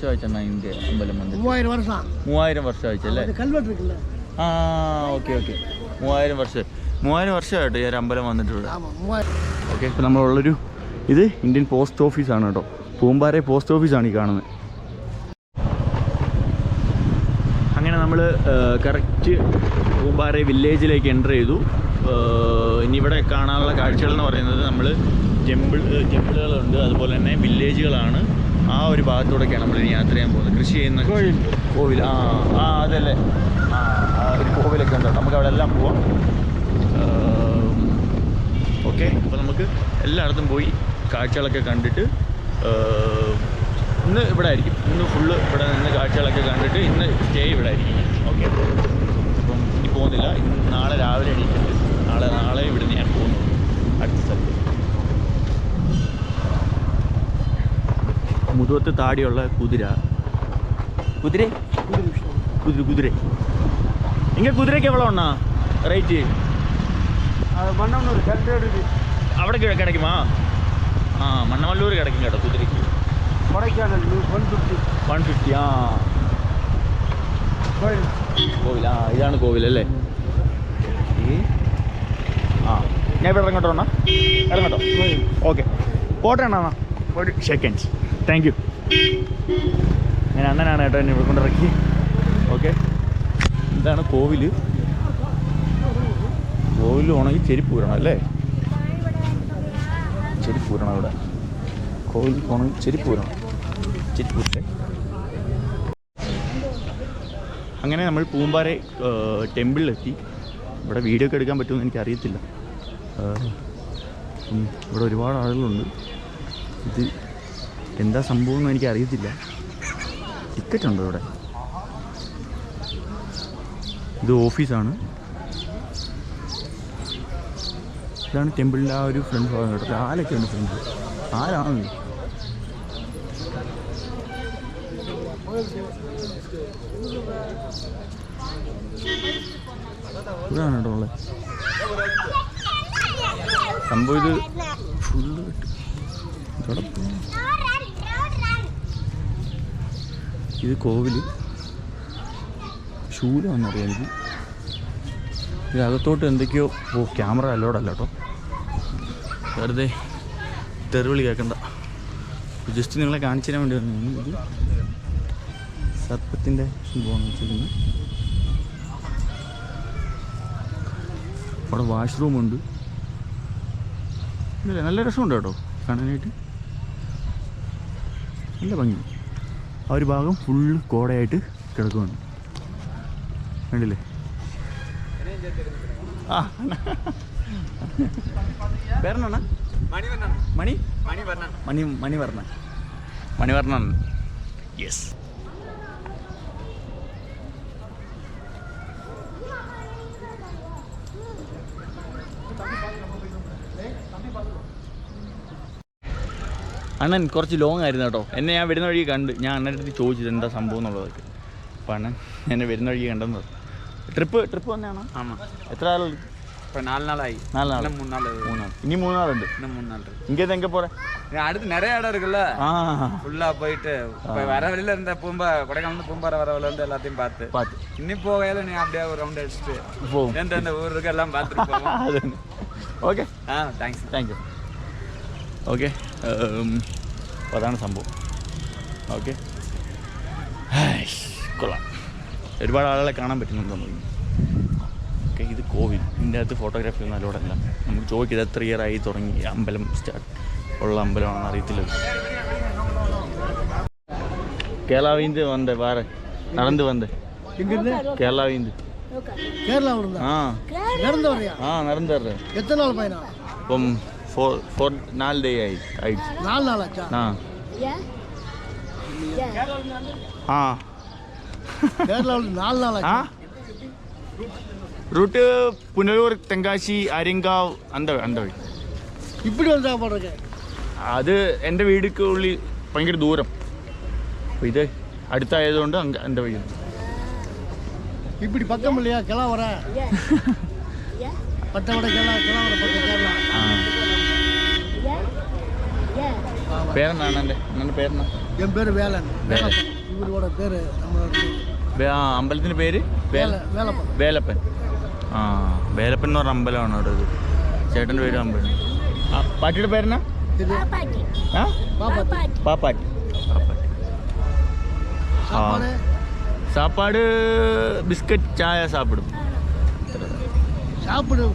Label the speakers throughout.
Speaker 1: വർഷമായിട്ടാ അമ്പലം വന്നിട്ട്. മൂവായിരം
Speaker 2: വർഷം?
Speaker 1: ആ ഓക്കെ ഓക്കെ. മൂവായിരം വർഷം. മൂവായിരം വർഷമായിട്ട് ഈ ഒരു അമ്പലം
Speaker 2: വന്നിട്ടുണ്ട്
Speaker 1: ഓക്കെ ഇപ്പോൾ നമ്മളുള്ളൊരു ഇത് ഇന്ത്യൻ പോസ്റ്റ് ഓഫീസാണ് കേട്ടോ. പൂമ്പാറ പോസ്റ്റ് ഓഫീസാണ് ഈ കാണുന്നത് അങ്ങനെ നമ്മൾ കറക്റ്റ് പൂമ്പാറ വില്ലേജിലേക്ക് എന്റർ ചെയ്തു. ഇനി ഇവിടെ കാണാനുള്ള കാഴ്ചകൾ എന്ന് പറയുന്നത് നമ്മൾ ജെമ്പിൾ ജെമ്പിളുകളുണ്ട് അതുപോലെ തന്നെ വില്ലേജുകളാണ്. ആ ഒരു ഭാഗത്തൂടെയൊക്കെയാണ് നമ്മൾ ഇനി യാത്ര ചെയ്യാൻ പോകുന്നത്. കൃഷി ചെയ്യുന്ന കോവിൽ ആ ആ അതല്ലേ. ആ ആ ഒരു കോവിലൊക്കെ ഉണ്ട്. നമുക്ക് അവിടെ എല്ലാം പോവാം. ഓക്കെ. അപ്പോൾ നമുക്ക് എല്ലായിടത്തും പോയി കാഴ്ചകളൊക്കെ കണ്ടിട്ട് ഇന്ന് ഇവിടെ ആയിരിക്കും. ഇന്ന് ഫുള്ള് ഇവിടെ നിന്ന് കാഴ്ചകളൊക്കെ കണ്ടിട്ട് ഇന്ന് സ്റ്റേ ഇവിടെ ആയിരിക്കും. ഓക്കെ. അപ്പം ഇനി പോകുന്നില്ല. ഇന്ന് നാളെ രാവിലെ എണീറ്റിട്ട് നാളെ നാളെ ഇവിടെ നിന്ന് ഞാൻ പോകുന്നു. അടുത്ത സ്ഥലത്ത് മുതുവത്ത് താടിയുള്ള കുതിര. കുതിര? കുതിര കുതിര. ഇങ്ങനെ കുതിരയ്ക്ക് എവിടെ ഉണ്ണാ റേറ്റ്? അവിടെ കിടക്കുമാ? ആ മണ്ണമല്ലൂർ കിടക്കും കേട്ടോ കുതിരയ്ക്ക്. വൺ ഫിഫ്റ്റി ആ. കോവിൽ ആ ഇതാണ് കോവിൽ അല്ലേ? ആ ഞാൻ ഇവിടെ ഇറങ്ങട്ടോ അണ്ണാ ഇറങ്ങട്ടോ. ഓക്കെ. പോട്ടെ അണ്ണാ സെക്കൻഡ്സ് താങ്ക് യു ഞാൻ അണ്ണനാണ് കേട്ടോ എന്നെ ഇവിടെ കൊണ്ടിറക്കി ഓക്കെ ഇതാണ് കോവിൽ കോവിൽ പോകണമെങ്കിൽ ചെരുപ്പ് വരണം അല്ലേ? ചെരുപ്പ് വരണം ഇവിടെ. കോവിൽ പോകണമെങ്കിൽ ചെരുപ്പ് വരണം ചെരുപ്പ് വരട്ടെ അങ്ങനെ നമ്മൾ പൂമ്പാറ ടെമ്പിളിലെത്തി. ഇവിടെ വീഡിയോ ഒക്കെ എടുക്കാൻ പറ്റുമെന്ന് എനിക്ക് അറിയത്തില്ല ഇവിടെ ഒരുപാട് ആളുകളുണ്ട്. ഇത് എന്താ സംഭവം എന്ന് എനിക്ക് അറിയത്തില്ല ടിക്കറ്റ് ഉണ്ടോ ഇവിടെ? ഇത് ഓഫീസാണ്. ഇതാണ് ടെമ്പിളിന്റെ ആ ഒരു ഫ്രണ്ട് ഭാഗം കേട്ടോ. ആലൊക്കെ ഉണ്ട് ഫ്രണ്ട് ആരാണ് ഇതാണ് കേട്ടോ സംഭവം ഇത് ഫുള്ള് ഇവിടെ ഇത് കോവിൽ ശൂലമെന്നറിയാം എനിക്ക്. ഇത് അകത്തോട്ട് എന്തൊക്കെയോ ഓ ക്യാമറ അല്ലോടല്ല കേട്ടോ. വെറുതെ തെറിവിളി കേൾക്കണ്ട. ജസ്റ്റ് നിങ്ങളെ കാണിച്ചു തരാൻ വേണ്ടി വന്നു ഇത് സർപ്പത്തിന്റെ സംഭവമാണ് വെച്ചിരിക്കുന്നത്. അവിടെ വാഷ്റൂമുണ്ട് നല്ല രസമുണ്ട് കേട്ടോ കാണാനായിട്ട്. നല്ല ഭംഗി ആ ഒരു ഭാഗം ഫുള്ള് കോടയായിട്ട് കിടക്കുന്നുണ്ട് കണ്ടില്ലേ? ആ. പേരണ മണി? മണി മണിവർണൻ. മണിവർണൻ. യെസ് അണ്ണൻ കുറച്ച് ലോങ് ആയിരുന്നു കേട്ടോ എന്നെ ഞാൻ വരുന്ന വഴി കണ്ട് ഞാൻ അണ്ണൻ്റെ അടുത്ത് ചോദിച്ചത് എന്താ സംഭവം എന്നുള്ളതൊക്കെ അപ്പോൾ അണ്ണൻ എന്നെ വരുന്ന വഴി കണ്ടെന്ന് ട്രിപ്പ് ട്രിപ്പ് തന്നെയാണോ
Speaker 3: ஆமாம்
Speaker 1: എത്ര ആളുണ്ട്
Speaker 3: இப்போ நாலு நாள் ஆகி
Speaker 1: നാല് നാൾ
Speaker 3: இன்னும் மூணு நாள் இருக்கு.
Speaker 1: മൂന്നാൾ ഇനി മൂന്നാളുണ്ട്
Speaker 3: இன்னும் மூணு நாள் இருக்கு
Speaker 1: ഇങ്ങേത് എങ്ക പോറേ
Speaker 3: இங்க அடுத்து நிறைய இடம் இருக்குல்ல
Speaker 1: ആ
Speaker 3: ஃபுல்லா போயிட்டு இப்போ வர வழியில இருந்த பூம்பா கொடைக்கானல் பூம்பாறை வர வழியில இருந்து எல்லாத்தையும் பார்த்து
Speaker 1: പാത്ത്
Speaker 3: இன்னி போகையில நீ அப்படியே ஒரு ரவுண்ட் அடிச்சுட்டு
Speaker 1: പോവും
Speaker 3: எந்தெந்த ஊர் இருக்கு எல்லாம் பார்த்துட்டு போவோம்
Speaker 1: അതന്നെ okay
Speaker 3: ah thanks
Speaker 1: thank you okay അപ്പോൾ അതാണ് സംഭവം. ഓക്കെ കൊള്ളാം. ഒരുപാട് ആളുകളെ കാണാൻ പറ്റുന്നുണ്ട് തോന്നുന്നു. ഓക്കെ ഇത് കോവിൽ ഇതിന്റെ അകത്ത് ഫോട്ടോഗ്രാഫി ഒന്നും അലോടല്ല. നമുക്ക് ചോദിക്കുന്നത് എത്ര ഇയർ ആയി തുടങ്ങി? അമ്പലം സ്റ്റാർട്ട് ഉള്ള അമ്പലമാണെന്ന് അറിയത്തില്ല. കേരളാവിന്ത് വന്നേ വേറെ നടന്ന് വന്നേ. കേരളാവിന്ത്
Speaker 2: കേരള
Speaker 1: ആ.
Speaker 2: നടന്ന്
Speaker 1: ആ
Speaker 2: നടന്ന്
Speaker 1: ഇപ്പം ஃபோர் ஃபோர் நாலு டே ஆயிடுச்சு ஆயிடுச்சு
Speaker 2: நாலு நாள் ஆச்சா
Speaker 4: ஆ
Speaker 1: ஆ.
Speaker 2: கேரளாவில் நாலு நாள் ஆ.
Speaker 1: ரூட்டு புனலூர் தெங்காசி அரிங்காவ் அந்த அந்த வழி
Speaker 2: இப்படி வந்தா போடுறது
Speaker 1: അത് എൻ്റെ വീടിക്ക് ഉള്ളിൽ ഭയങ്കര ദൂരം അപ്പോൾ ഇത് അടുത്തായതുകൊണ്ട് അങ്ങ് എൻ്റെ വഴി
Speaker 2: இப்படி பக்கம் இல்லையா? கிளா வர. பட்டவட கிளா கிளா வர பக்கம் கேரளா.
Speaker 1: ആ
Speaker 4: Yeah. Yeah.
Speaker 1: പേരെന്താണ് എൻ്റെ എൻ്റെ പേരെന്നാ
Speaker 2: என் பேர் வேலன் வேலப்பன் இவரோட பேர் நம்மளோட
Speaker 1: വേ- ആ അമ്പലത്തിൻ്റെ പേര് വേല
Speaker 2: வேலை வேலைப்பன்
Speaker 1: വേലപ്പൻ ആ വേലപ്പൻ എന്ന് പറഞ്ഞ അമ്പലമാണ് അവിടെ ഇത് ചേട്ടൻ്റെ പേര് അമ്പലം ആ പാട്ടിയുടെ പേരെന്നാ
Speaker 2: இது
Speaker 4: Papati.
Speaker 1: ആ
Speaker 4: Papati.
Speaker 1: പാപ്പാട്ടി പാപ്പാട്ടി
Speaker 2: சாப்பாடு
Speaker 1: സാപ്പാട് ബിസ്ക്കറ്റ് ചായ സാപ്പിടും
Speaker 2: சாப்பிடு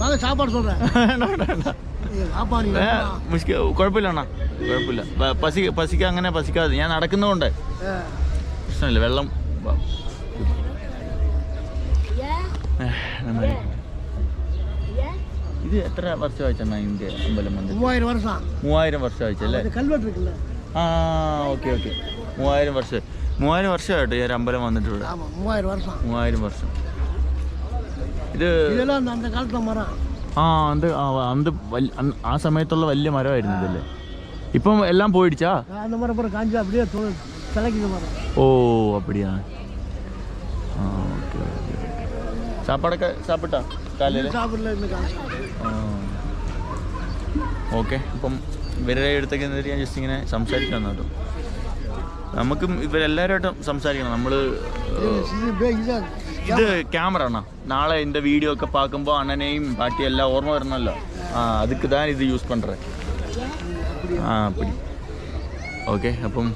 Speaker 2: வாங்க சாப்பாடு சொல்கிறேன்
Speaker 1: മുഷ്ക കുഴപ്പമില്ല പസി പസിക്ക അങ്ങനെ പസിക്കാതെ. ഞാൻ നടക്കുന്നതുകൊണ്ട്. പ്രശ്നമില്ല. വെള്ളം ഇത് എത്ര വർഷം ആയിട്ടാണ് ഇന്ത്യ
Speaker 2: അമ്പലം മന്ദിരം
Speaker 1: മൂവായിരം
Speaker 2: വർഷം. മൂവായിരം
Speaker 1: ആ ഓക്കെ ഓക്കെ. മൂവായിരം വർഷം മൂവായിരം വർഷമായിട്ട് ഈ ഒരു അമ്പലം
Speaker 2: വന്നിട്ടുള്ളത്
Speaker 1: മൂവായിരം വർഷം. ഇത്
Speaker 2: ഇതെല്ലാം
Speaker 1: ആ അത് ആ അത് ആ സമയത്തുള്ള വലിയ മരമായിരുന്നു ഇതല്ലേ ഇപ്പം എല്ലാം പോയിടിച്ചാ? ഓ അപ്പടിയാ സാപ്പാടൊക്കെ സാപ്പിട്ടാ ഓക്കെ ഇപ്പം ഇവരുടെ അടുത്തൊക്കെ എന്താ ഞാൻ ജസ്റ്റ് ഇങ്ങനെ സംസാരിക്കാൻ കേട്ടോ. നമുക്കും ഇവരെല്ലാവരുമായിട്ടും സംസാരിക്കണം. നമ്മൾ ഇത് ക്യാമറ ആണോ നാളെ എന്റെ വീഡിയോ ഒക്കെ പാക്കുമ്പോ അണ്ണനെയും ബാക്കി എല്ലാം ഓർമ്മ വരണല്ലോ. ആ അതുക്ക് താൻ ഇത് യൂസ് പണ്ടേ. ആ പിടി. ഓക്കെ അപ്പം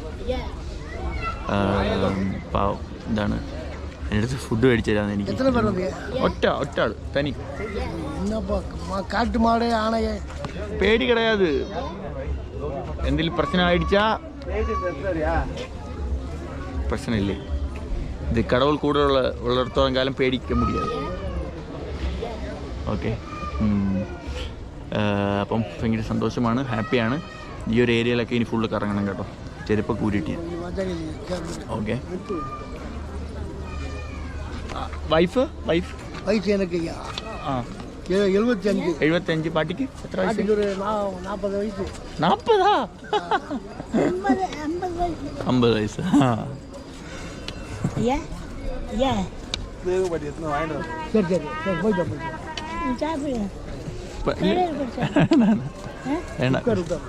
Speaker 1: പാവം ഇതാണ്. എന്റെ അടുത്ത് ഫുഡ് മേടിച്ചു തരാന്ന് എനിക്ക്. ഒറ്റ ഒറ്റ ആൾ തനി. പേടി കിടയാത്. എന്തെങ്കിലും പ്രശ്നം അടിച്ചാ പ്രശ്നമില്ലേ? ഇത് കടവൽ കൂടെ ഉള്ള ഉള്ളിടത്തോളം കാലം പേടിക്കാൻ മുടിയാതെ. ഓക്കെ. അപ്പം ഭയങ്കര സന്തോഷമാണ് ഹാപ്പിയാണ്. ഈ ഒരു ഏരിയയിലൊക്കെ ഇനി ഫുള്ള് കറങ്ങണം കേട്ടോ. ചെരുപ്പ് കൂടിയിട്ട് ഞാൻ. ഓക്കെ. വൈഫ് വൈഫ്
Speaker 2: വൈഫ്
Speaker 1: ആ.
Speaker 2: എഴുപത്തിയഞ്ച്.
Speaker 1: എഴുപത്തിയഞ്ച് പാട്ടിക്ക്? എത്ര വയസ്സ്? നാൽപ്പത്
Speaker 4: വയസ്സ്.
Speaker 1: അമ്പത് വയസ്സ്.
Speaker 4: Yeah? Yeah.
Speaker 2: ശരി
Speaker 4: ശരി ശരി
Speaker 1: പോയിട്ടോ
Speaker 4: പോയിട്ടോ ചാപ്പിടുക
Speaker 1: വേണ്ട
Speaker 2: ഉക്കാറ്
Speaker 1: ഉക്കാറ്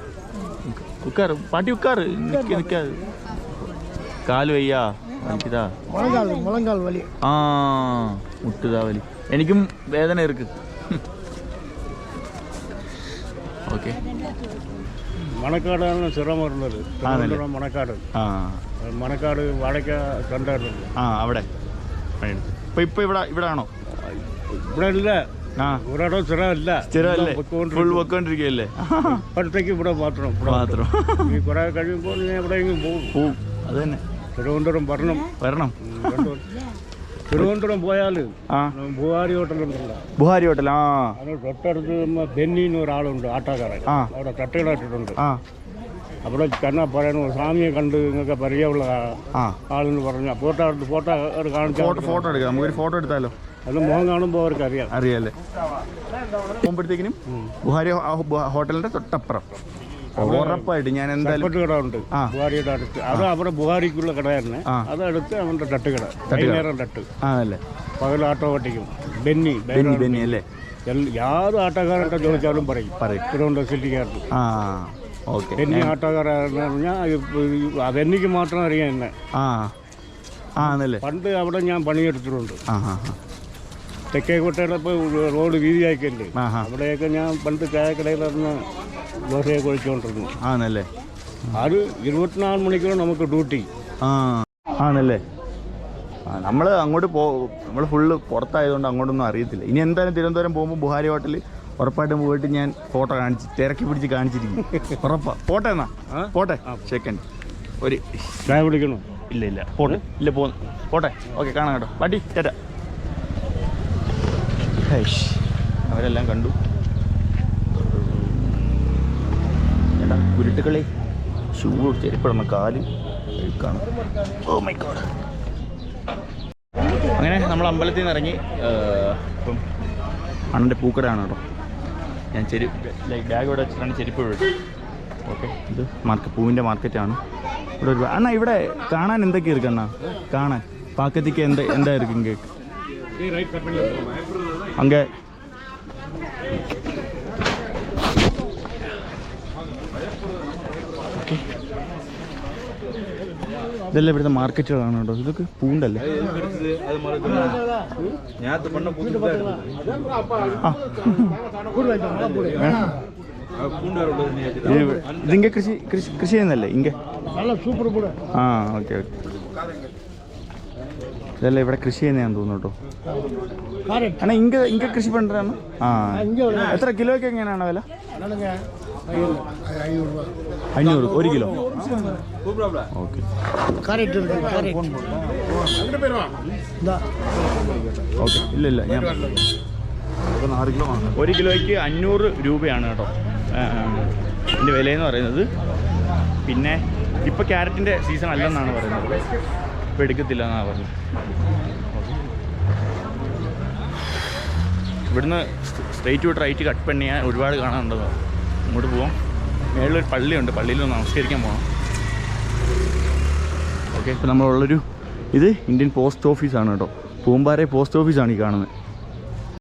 Speaker 1: உட்காரு பாட்டி உட்காரு நிக்க நிக்காது കാൽ വയ്യാ. എനിക്കിതാ.
Speaker 2: മുളങ്കാൽ മുഴങ്കാൽ വലിയ.
Speaker 1: ആ മുട്ടുതാ വലി. എനിക്കും വേദന ഇருக்கு ഓക്കെ. മണക്കാടാണ്
Speaker 5: സിറം വരുന്നത്
Speaker 1: മണക്കാട്.
Speaker 5: മണക്കാട് വാടക കണ്ടായിരുന്നു.
Speaker 1: ആ അവിടെ. ഇപ്പൊ ഇപ്പൊ ഇവിടെ ഇവിടെ ആണോ
Speaker 5: ഇവിടെ ഇല്ല.
Speaker 1: ആ.
Speaker 5: ഇവിടെ പോകും.
Speaker 1: അത് തന്നെ.
Speaker 5: തിരുവനന്തപുരം വരണം.
Speaker 1: വരണം.
Speaker 5: തിരുവനന്തപുരം പോയാൽ ബുഹാരി ഹോട്ടലുണ്ടല്ലോ
Speaker 1: ബുഹാരി ഹോട്ടൽ ആ.
Speaker 5: തൊട്ടടുത്ത് ബെന്നിന്ന് ഒരാളുണ്ട് ആട്ടോക്കാരൻ. അവിടെ തട്ടുകട
Speaker 1: ആ.
Speaker 5: അവിടെ ചെന്നാൽ പറയണു സ്വാമിയെ കണ്ട് നിങ്ങൾക്ക് പരിചയമുള്ള ആളെന്ന് പറഞ്ഞാൽ ഫോട്ടോ ഫോട്ടോ കാണിച്ചു
Speaker 1: ഫോട്ടോ എടുക്കാം. നമുക്കൊരു ഫോട്ടോ എടുത്താലോ?
Speaker 5: അത് മുഖം കാണുമ്പോൾ അവർക്ക് അറിയാം
Speaker 1: അറിയാല്ലേ പോകുമ്പോഴത്തേക്കിനും ബുഹാരി ഹോട്ടലിന്റെ തൊട്ടപ്പുറം. ഉറപ്പായിട്ട് ഞാൻ എന്തായാലും
Speaker 5: കട ഉണ്ട് ബുഹാരിയുടെ അടുത്ത്. അത് അവിടെ ബുഹാരിക്കുള്ള കട തന്നെ
Speaker 1: ആ.
Speaker 5: അതടുത്ത് അവന്റെ തട്ടുകട വൈകുന്നേരം തട്ട്.
Speaker 1: ആ അല്ലേ
Speaker 5: പകൽ ആട്ടോ ഓട്ടിക്കും ബെന്നി
Speaker 1: ബെന്നി ബെന്നി അല്ലേ?
Speaker 5: യാതൊരു ആട്ടോക്കാരന്റെ ചോദിച്ചാലും പറയും.
Speaker 1: പറയും.
Speaker 5: തിരുവനന്തപുരം സിറ്റിക്കാർക്ക്
Speaker 1: ആ ഓക്കെ.
Speaker 5: ബെന്നി ആട്ടോക്കാരെന്ന് പറഞ്ഞാൽ ആ ബെന്നിക്ക് മാത്രം അറിയാം എന്നെ.
Speaker 1: ആ ആ എന്നല്ലേ
Speaker 5: പണ്ട് അവിടെ ഞാൻ പണിയെടുത്തിട്ടുണ്ട്.
Speaker 1: ആ ആ
Speaker 5: തെക്കേക്കോട്ടയുടെ ഇപ്പോൾ റോഡ് വീതിയാക്കിയല്ലേ അവിടെയൊക്കെ ഞാൻ പണ്ട് ചായക്കടയിലിരുന്ന് ദോശയൊക്കെ
Speaker 1: കുഴിച്ചുകൊണ്ടിരുന്നു. ആണല്ലേ?
Speaker 5: അത് ഇരുപത്തിനാല് മണിക്കൂർ നമുക്ക് ഡ്യൂട്ടി.
Speaker 1: ആ ആണല്ലേ? നമ്മൾ അങ്ങോട്ട് പോ നമ്മൾ ഫുള്ള് പുറത്തായതുകൊണ്ട് അങ്ങോട്ടൊന്നും അറിയത്തില്ല. ഇനി എന്തായാലും തിരുവനന്തപുരം പോകുമ്പോൾ ബുഹാരി ഹോട്ടൽ ഉറപ്പായിട്ടും പോയിട്ട് ഞാൻ ഫോട്ടോ കാണിച്ച് തിരക്കി പിടിച്ച് കാണിച്ചിരിക്കും. ഉറപ്പാ. പോട്ടെ എന്നാ. പോട്ടെ. സെക്കൻഡ് ഒരു
Speaker 5: ചായ വിളിക്കണോ
Speaker 1: ഇല്ല ഇല്ല. പോട്ടെ. ഇല്ല പോന്ന് പോട്ടെ. ഓക്കെ കാണാം കേട്ടോ. പാട്ടി ചേട്ടാ അവരെല്ലാം കണ്ടു. എന്താ ഉരുട്ടുകളെ ഷൂ ചെരുപ്പിടണം കാൽ ഓ മൈ ഗോഡ് അങ്ങനെ നമ്മൾ അമ്പലത്തിൽ നിന്ന് ഇറങ്ങി ഇപ്പം അണ്ണന്റെ പൂക്കടയാണ് കേട്ടോ. ഞാൻ ചെരു ലൈക്ക് ബാഗ് ഇവിടെ വെച്ചിട്ടാണ് ചെരുപ്പ് വീഴുന്നത് ഓക്കെ ഇത് മാർക്കറ്റ് പൂവിന്റെ മാർക്കറ്റാണ് ഇവിടെ ഒരു അണ്ണാ ഇവിടെ കാണാൻ എന്തൊക്കെ ഇരിക്കും അണ്ണാ? കാണാൻ. പാക്കത്തേക്ക് എന്ത് എന്തായിരിക്കും കേക്ക് അങ്ങ് ഇതെല്ലാം ഇവിടുത്തെ മാർക്കറ്റുകളാണ് കേട്ടോ. ഇതൊക്കെ പൂണ്ടല്ലേ? ഇതിങ്ക കൃഷി കൃഷി കൃഷി ചെയ്യുന്നല്ലേ ഇങ്ക? ആ ഓക്കെ ഓക്കെ. ഇതല്ല ഇവിടെ കൃഷി ചെയ്യുന്നതാന്ന് തോന്നുന്നു കേട്ടോ. അണ ഇങ്ക ഇങ്ക കൃഷി പണ്ടാണ് ആ. എത്ര കിലോയ്ക്ക് എങ്ങനെയാണ് വില? അഞ്ഞൂറ് ഒരു കിലോ? ഓക്കെ. ഓക്കെ. ഇല്ല ഇല്ല ഞാൻ ഒരു കിലോയ്ക്ക് അഞ്ഞൂറ് രൂപയാണ് കേട്ടോ. ഇതിന്റെ വിലയെന്ന് പറയുന്നത്. പിന്നെ ഇപ്പം ക്യാരറ്റിന്റെ സീസൺ അല്ലെന്നാണ് പറയുന്നത്. ഇപ്പം എടുക്കത്തില്ല എന്നാണ് പറഞ്ഞത് ഇവിടുന്ന് സ്ട്രെയിറ്റ് ടു റൈറ്റ് കട്ട് പണിയാൻ ഒരുപാട് കാണാനുണ്ടെന്നാണ് അങ്ങോട്ട് പോവാം. മേളിലൊരു പള്ളിയുണ്ട്. പള്ളിയിൽ ഒന്ന് നമസ്കരിക്കാൻ പോകണം ഓക്കെ ഇപ്പോൾ നമ്മളുള്ളൊരു ഇത് ഇന്ത്യൻ പോസ്റ്റ് ഓഫീസാണ് കേട്ടോ. പൂമ്പാറ പോസ്റ്റ് ഓഫീസാണ് ഈ കാണുന്നത്.